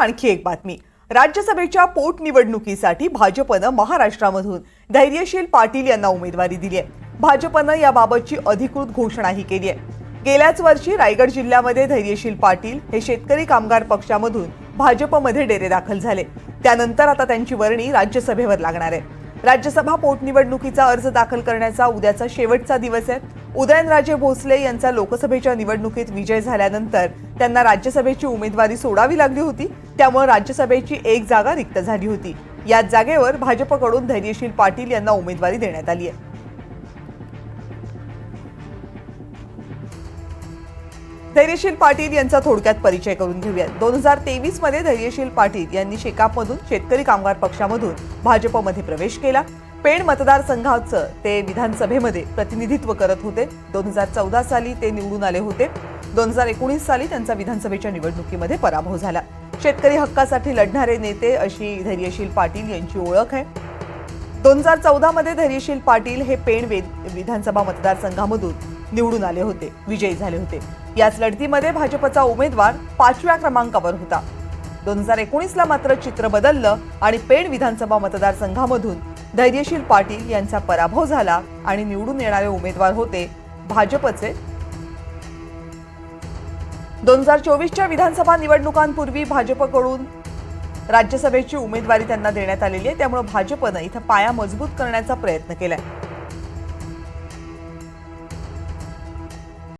आणखी एक बातमी. राज्यसभेच्या पोटनिवडणुकीसाठी भाजपनं महाराष्ट्रामधून धैर्यशील पाटील यांना उमेदवारी दिली आहे. भाजपनं याबाबतची अधिकृत घोषणाही केली आहे. गेल्याच वर्षी रायगड जिल्ह्यामध्ये धैर्यशील पाटील हे शेतकरी कामगार पक्षामधून भाजपमध्ये डेरे दाखल झाले. त्यानंतर आता त्यांची वर्णी राज्यसभेवर लागणार आहे. राज्यसभा पोटनिवडणुकीचा अर्ज दाखल करण्याचा उद्याचा शेवटचा दिवस आहे. उदयनराजे भोसले यांचा लोकसभेच्या निवडणुकीत विजय झाल्यानंतर त्यांना राज्यसभेची उमेदवारी सोडावी लागली होती. त्यामुळे राज्यसभेची एक जागा रिक्त झाली होती. याच जागेवर भाजपकडून धैर्यशील पाटील यांना उमेदवारी देण्यात आली आहे. धैर्यशील पाटील यांचा थोडक्यात परिचय करून घेऊयात. दोन हजार तेवीसमध्ये धैर्यशील पाटील यांनी शेकापमधून शेतकरी कामगार पक्षामधून भाजपमध्ये प्रवेश केला. पेण मतदारसंघाचं ते विधानसभेमध्ये प्रतिनिधित्व करत होते. दोन हजार चौदा साली ते निवडून आले होते. दोन हजार एकोणीस साली त्यांचा विधानसभेच्या निवडणुकीमध्ये पराभव झाला. शेतकरी हक्कासाठी लढणारे नेते अशी धैर्यशील पाटील यांची ओळख आहे. दोन हजार चौदामध्ये धैर्यशील पाटील हे पेण विधानसभा मतदारसंघामधून निवडून आले होते विजयी झाले होते. याच लढतीमध्ये भाजपचा उमेदवार पाचव्या क्रमांकावर होता. दोन हजार एकोणीसला मात्र चित्र बदललं आणि पेण विधानसभा मतदारसंघामधून धैर्यशील पाटील यांचा पराभव झाला आणि निवडून येणारे उमेदवार होते भाजपचे. दोन हजार चोवीसच्या विधानसभा निवडणुकांपूर्वी भाजपकडून राज्यसभेची उमेदवारी त्यांना देण्यात आलेली आहे त्यामुळे भाजपनं इथं पाया मजबूत करण्याचा प्रयत्न केलाय.